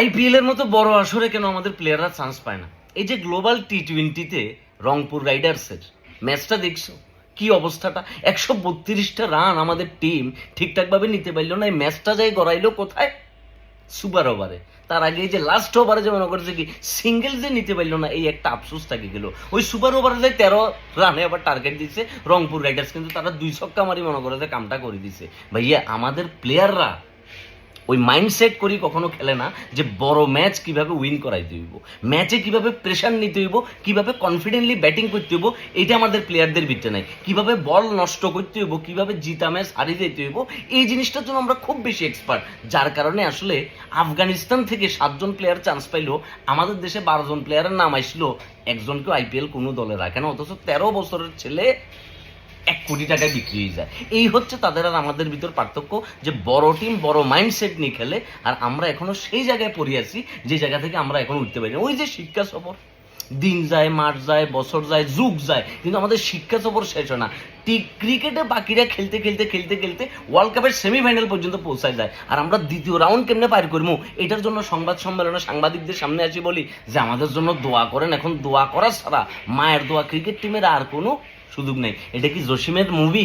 IPL এর মতো বড় আসরে কেন আমাদের প্লেয়াররা চান্স পায় না? এই যে গ্লোবাল টি টোয়েন্টিতে রংপুর রাইডার্সের ম্যাচটা দেখছ? কি অবস্থাটা? একশো বত্রিশটা রান আমাদের টিম ঠিকঠাকভাবে নিতে পারল না, এই ম্যাচটা যাই গড়াইলো কোথায়? সুপার ওভারে তার আগে যে লাস্ট ওভারে যে মনে করছে কি সিঙ্গেল যে নিতে পারল না, এই একটা আফসোস থাকে গেল। ওই সুপার ওভারে যে তেরো রানে আবার টার্গেট দিচ্ছে রংপুর রাইডার্স কিন্তু তারা দুই ছক্কা মারি মনে করে যে কামটা করে দিছে। ভাইয়া, আমাদের প্লেয়াররা ওই মাইন্ডসেট করি কখনো খেলে না যে বড় ম্যাচ কীভাবে উইন করাইতে হইব ম্যাচে কীভাবে প্রেশার নিতে হইব, কীভাবে কনফিডেন্টলি ব্যাটিং করতে হইব এটা আমাদের প্লেয়ারদের ভিতরে নাই। কীভাবে বল নষ্ট করতে হইব, কীভাবে জিতা ম্যাচ হারিয়ে দিতে হইব, এই জিনিসটার জন্য আমরা খুব বেশি এক্সপার্ট যার কারণে আসলে আফগানিস্তান থেকে সাতজন প্লেয়ার চান্স পাইলো, আমাদের দেশে বারোজন প্লেয়ারের নাম আসলো একজনকেও আইপিএল কোনো দলে রাখে না, অথচ তেরো বছরের ছেলে কোটি টাকায় বিক্রি হয়ে যায়। এই হচ্ছে তাদের আর আমাদের ভিতর পার্থক্য যে বড় টিম বড় মাইন্ডসেট নিয়ে খেলে আর আমরা এখনও সেই জায়গায় পড়ে আছি যে জায়গা থেকে আমরা এখন উঠতে পারি ওই যে শিক্ষা সফর। দিন যায়, মাস যায়, বছর যায়, যুগ যায়, কিন্তু আমাদের শিক্ষা সফর শেষ হয় না। ক্রিকেটে বাকিরা খেলতে খেলতে খেলতে খেলতে ওয়ার্ল্ড কাপের সেমিফাইনাল পর্যন্ত পৌঁছায় যায়। আর আমরা দ্বিতীয় রাউন্ড কেমনে পার করব? এটার জন্য সংবাদ সম্মেলনে সাংবাদিকদের সামনে আসি বলি যে আমাদের জন্য দোয়া করেন। এখন দোয়া করা ছাড়া মায়ের দোয়া ক্রিকেট টিমের আর কোনো সুযোগ নেই। এটা কি জসিমের মুভি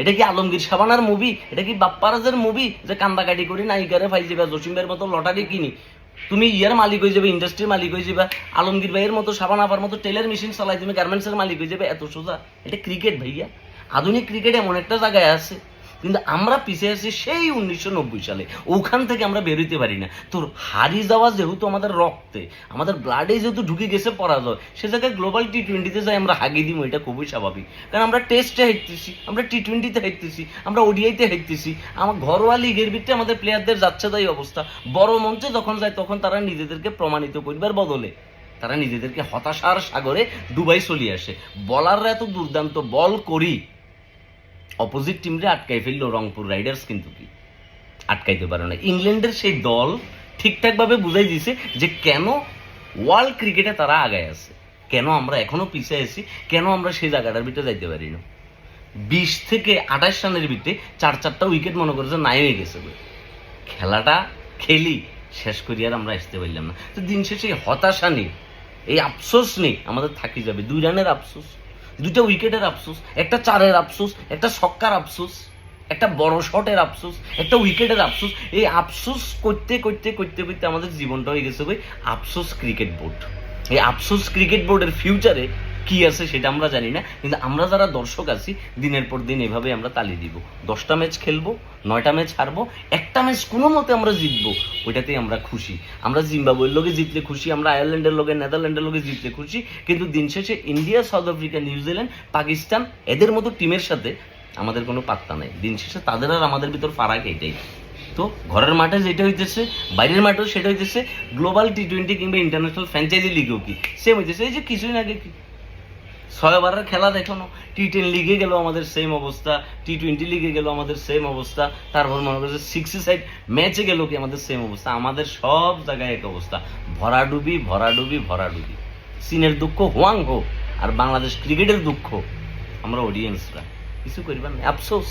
এটা কি আলমগীর সাবানার মুভি এটা কি বাপ্পারাজের মুভি যে কান্দাকাটি করি নায়িকারে ফাই যাবে জসিমের মতো লটারি কিনি। তুমি ইয়ার মালিক হয়ে যাবে ইন্ডাস্ট্রির মালিক হয়ে যাবে, আলমগীর ভাইয়ের মতো সাবান আবার মতো টেলার মেশিন চালাই তুমি গার্মেন্টসের মালিক হয়ে যাবে, এত সোজা। এটা ক্রিকেট ভাইয়া। আধুনিক ক্রিকেট এমন একটা জায়গায় আছে। কিন্তু আমরা পিছিয়ে আছি সেই উনিশশো নব্বই সালে। ওখান থেকে আমরা বেরোতে পারি না। তোর হারিয়ে যাওয়া যেহেতু আমাদের রক্তে, আমাদের ব্লাডে যেহেতু ঢুকে গেছে পরাজয়, সে জায়গায় গ্লোবাল টি টোয়েন্টিতে যাই আমরা হাগিয়ে দিব, এটা খুবই স্বাভাবিক। কারণ আমরা টেস্টে হেঁটতেছি, আমরা টি টোয়েন্টিতে হেঁটতেছি, আমরা ওডিআইতে হেঁটতেছি। আমার ঘরোয়া লিগের ভিত্তিতে আমাদের প্লেয়ারদের যাচ্ছে তাই অবস্থা। বড় মঞ্চে যখন যায়, তখন তারা নিজেদেরকে প্রমাণিত করবার বদলে, তারা নিজেদেরকে হতাশার সাগরে ডুবাই চলে আসে। বলাররা এত দুর্দান্ত, বল করি। অপোজিট টিমরে আটকাই ফেলল রংপুর রাইডার্স কিন্তু কি? আটকাইতে পারে না। ইংল্যান্ডের সেই দল ঠিকঠাকভাবে বুঝাই দিছে যে কেন ওয়ার্ল্ড ক্রিকেটে তারা আগায় আছে। কেন আমরা এখনও পিছিয়ে আছি? কেন আমরা সেই জায়গাটার ভিতরে যাইতে পারি না? বিশ থেকে আঠাশ রানের ভিতরে চার চারটা উইকেট মনে করেছে নাই হয়ে গেছে খেলাটা খেলি, শেষ করি আর আমরা আসতে পারলাম না। তো দিন শেষে হতাশা নেই, এই আফসোস নেই, আমাদের থাকি যাবে। দুই রানের আফসোস। দুইটা উইকেটের আফসোস, একটা চারের আফসোস, একটা সক্কার আফসোস, একটা বড় শটের আফসোস, একটা উইকেটের আফসোস। এই আফসোস করতে করতে করতে করতে আমাদের জীবনটা হয়ে গেছে ভাই, আফসোস ক্রিকেট বোর্ড। এই আফসোস ক্রিকেট বোর্ডের ফিউচারে কি আছে সেটা আমরা জানি না, কিন্তু আমরা যারা দর্শক আছি, দিনের পর দিন এভাবে আমরা তালি দিব। দশটা ম্যাচ খেলব, নয়টা ম্যাচ হারবো, একটা ম্যাচ কোনো মতে আমরা জিতবো, ওইটাতেই আমরা খুশি। আমরা জিম্বাবুয়ের লোকে জিতলে খুশি, আমরা আয়ারল্যান্ডের লোকে, নেদারল্যান্ডের লোকে জিতলে খুশি, কিন্তু দিন শেষে India, South Africa New Zealand Pakistan, এদের মতো টিমের সাথে আমাদের কোনো পাত্তা নেই। দিন শেষে তাদের আর আমাদের ভিতর ফারাক এটাই। তো ঘরের মাঠে যেটা হইতেছে, বাইরের মাঠেও সেটা হইতেছে, গ্লোবাল টি টোয়েন্টি কিংবা ইন্টারন্যাশনাল ফ্র্যাঞ্চাইজি লিগেও কি? সেম হইতেছে, এই যে কিছুদিন আগে কি ছয় ওভারের খেলা দেখানো টি টেন লিগে গেল আমাদের সেম অবস্থা টি টোয়েন্টি লিগে গেল আমাদের সেম অবস্থা, তারপর মনে করছে সিক্সটি সাইড ম্যাচে গেল কি আমাদের সেম অবস্থা। আমাদের সব জায়গায় এক অবস্থা। ভরাডুবি ভরাডুবি ভরাডুবি। চীনের দুঃখ হোয়াং হোক আর বাংলাদেশ ক্রিকেটের দুঃখ। আমরা অডিয়েন্সরা কিছু করিবার আফসোস।